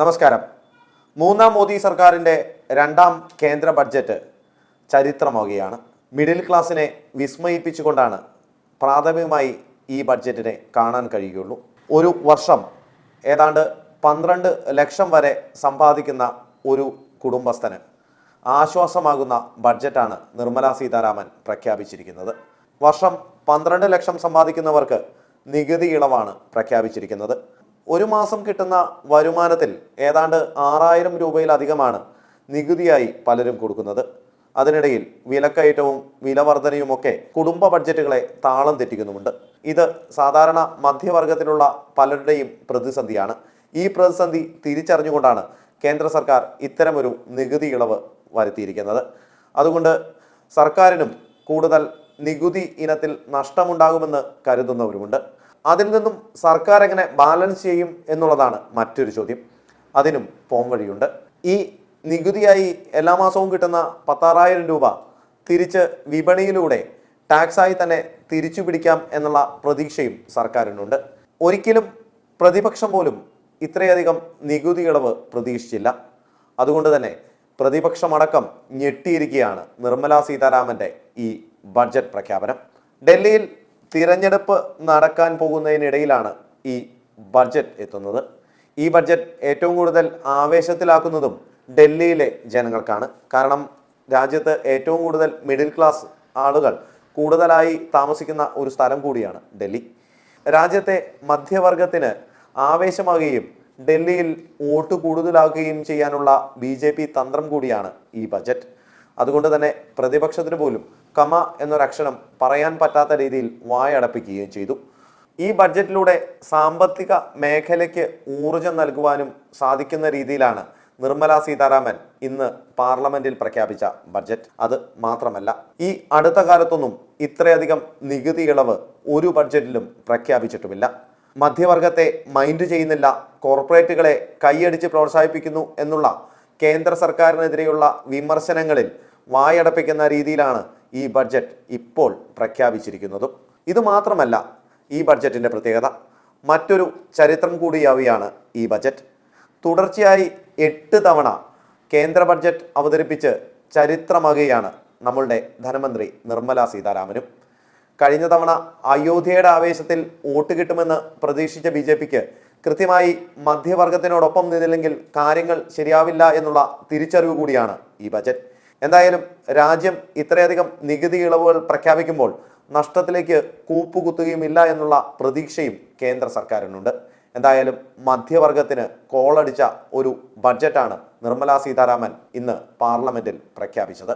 നമസ്കാരം. മൂന്നാം മോദി സർക്കാരിന്റെ രണ്ടാം കേന്ദ്ര ബഡ്ജറ്റ് ചരിത്രമാവുകയാണ് മിഡിൽ ക്ലാസ്സിനെ വിസ്മയിപ്പിച്ചുകൊണ്ടാണ് പ്രാഥമികമായി ഈ ബഡ്ജറ്റിനെ കാണാൻ കഴിയുകയുള്ളൂ. ഒരു വർഷം ഏതാണ്ട് പന്ത്രണ്ട് ലക്ഷം വരെ സമ്പാദിക്കുന്ന ഒരു കുടുംബസ്ഥന് ആശ്വാസമാകുന്ന ബഡ്ജറ്റാണ് നിർമ്മല സീതാരാമൻ പ്രഖ്യാപിച്ചിരിക്കുന്നത്. വർഷം പന്ത്രണ്ട് ലക്ഷം സമ്പാദിക്കുന്നവർക്ക് നികുതി ഇളവാണ് പ്രഖ്യാപിച്ചിരിക്കുന്നത്. ഒരു മാസം കിട്ടുന്ന വരുമാനത്തിൽ ഏതാണ്ട് ആറായിരം രൂപയിലധികമാണ് നികുതിയായി പലരും കൊടുക്കുന്നത്. അതിനിടയിൽ വിലക്കയറ്റവും വിലവർധനയുമൊക്കെ കുടുംബ ബഡ്ജറ്റുകളെ താളം തെറ്റിക്കുന്നുമുണ്ട്. ഇത് സാധാരണ മധ്യവർഗത്തിലുള്ള പലരുടെയും പ്രതിസന്ധിയാണ്. ഈ പ്രതിസന്ധി തിരിച്ചറിഞ്ഞുകൊണ്ടാണ് കേന്ദ്ര സർക്കാർ ഇത്തരമൊരു നികുതി ഇളവ് വരുത്തിയിരിക്കുന്നത്. അതുകൊണ്ട് സർക്കാരിനും കൂടുതൽ നികുതി ഇനത്തിൽ നഷ്ടമുണ്ടാകുമെന്ന് കരുതുന്നവരുമുണ്ട്. അതിൽ നിന്നും സർക്കാർ എങ്ങനെ ബാലൻസ് ചെയ്യും എന്നുള്ളതാണ് മറ്റൊരു ചോദ്യം. അതിനും പോംവഴിയുണ്ട് ഈ നികുതിയായി എല്ലാ മാസവും കിട്ടുന്ന പത്താറായിരം രൂപ തിരിച്ച് വിപണിയിലൂടെ ടാക്സായി തന്നെ തിരിച്ചു പിടിക്കാം എന്നുള്ള പ്രതീക്ഷയും സർക്കാരിനുണ്ട്. ഒരിക്കലും പ്രതിപക്ഷം പോലും ഇത്രയധികം നികുതി ഇളവ് പ്രതീക്ഷിച്ചില്ല. അതുകൊണ്ട് തന്നെ പ്രതിപക്ഷമടക്കം ഞെട്ടിയിരിക്കുകയാണ് നിർമ്മലാ സീതാരാമന്റെ ഈ ബഡ്ജറ്റ് പ്രഖ്യാപനം. ഡൽഹിയിൽ തിരഞ്ഞെടുപ്പ് നടക്കാൻ പോകുന്നതിനിടയിലാണ് ഈ ബഡ്ജറ്റ് എത്തുന്നത്. ഈ ബഡ്ജറ്റ് ഏറ്റവും കൂടുതൽ ആവേശത്തിലാക്കുന്നതും ഡൽഹിയിലെ ജനങ്ങൾക്കാണ്. കാരണം രാജ്യത്ത് ഏറ്റവും കൂടുതൽ മിഡിൽ ക്ലാസ് ആളുകൾ കൂടുതലായി താമസിക്കുന്ന ഒരു സ്ഥലം കൂടിയാണ് ഡൽഹി. രാജ്യത്തെ മധ്യവർഗത്തിന് ആവേശമാകുകയും ഡൽഹിയിൽ വോട്ട് കൂടുതലാക്കുകയും ചെയ്യാനുള്ള ബി തന്ത്രം കൂടിയാണ് ഈ ബജറ്റ് അതുകൊണ്ട് തന്നെ പ്രതിപക്ഷത്തിന് പോലും കമ എന്നൊരക്ഷരം പറയാൻ പറ്റാത്ത രീതിയിൽ വായടപ്പിക്കുകയും ചെയ്തു. ഈ ബഡ്ജറ്റിലൂടെ സാമ്പത്തിക മേഖലയ്ക്ക് ഊർജം നൽകുവാനും സാധിക്കുന്ന രീതിയിലാണ് നിർമ്മല സീതാരാമൻ ഇന്ന് പാർലമെന്റിൽ പ്രഖ്യാപിച്ച ബഡ്ജറ്റ്. അത് മാത്രമല്ല ഈ അടുത്ത കാലത്തൊന്നും ഇത്രയധികം നികുതി ഇളവ് ഒരു ബഡ്ജറ്റിലും പ്രഖ്യാപിച്ചിട്ടുമില്ല. മധ്യവർഗത്തെ മൈൻഡ് ചെയ്യുന്നില്ല കോർപ്പറേറ്റുകളെ കൈയടിച്ച് പ്രോത്സാഹിപ്പിക്കുന്നു എന്നുള്ള കേന്ദ്ര സർക്കാരിനെതിരെയുള്ള വിമർശനങ്ങളിൽ വായടപ്പിക്കുന്ന രീതിയിലാണ് ഈ ബഡ്ജറ്റ് ഇപ്പോൾ പ്രഖ്യാപിച്ചിരിക്കുന്നതും. ഇതുമാത്രമല്ല ഈ ബഡ്ജറ്റിന്റെ പ്രത്യേകത. മറ്റൊരു ചരിത്രം കൂടിയാവുകയാണ് ഈ ബജറ്റ് തുടർച്ചയായി എട്ട് തവണ കേന്ദ്ര ബഡ്ജറ്റ് അവതരിപ്പിച്ച് ചരിത്രമാകുകയാണ് നമ്മളുടെ ധനമന്ത്രി നിർമ്മല സീതാരാമനും. കഴിഞ്ഞ തവണ അയോധ്യയുടെ ആവേശത്തിൽ വോട്ട് കിട്ടുമെന്ന് പ്രതീക്ഷിച്ച ബി ജെ പിക്ക് കൃത്യമായി മധ്യവർഗത്തിനോടൊപ്പം നിന്നില്ലെങ്കിൽ കാര്യങ്ങൾ ശരിയാവില്ല എന്നുള്ള തിരിച്ചറിവ് കൂടിയാണ് ഈ ബജറ്റ് എന്തായാലും രാജ്യം ഇത്രയധികം നികുതി ഇളവുകൾ പ്രഖ്യാപിക്കുമ്പോൾ നഷ്ടത്തിലേക്ക് കൂപ്പുകുത്തുകയുമില്ല എന്നുള്ള പ്രതീക്ഷയും കേന്ദ്ര സർക്കാരിനുണ്ട്. എന്തായാലും മധ്യവർഗത്തിന് കോളടിച്ച ഒരു ബഡ്ജറ്റാണ് നിർമ്മലാ സീതാരാമൻ ഇന്ന് പാർലമെന്റിൽ പ്രഖ്യാപിച്ചത്.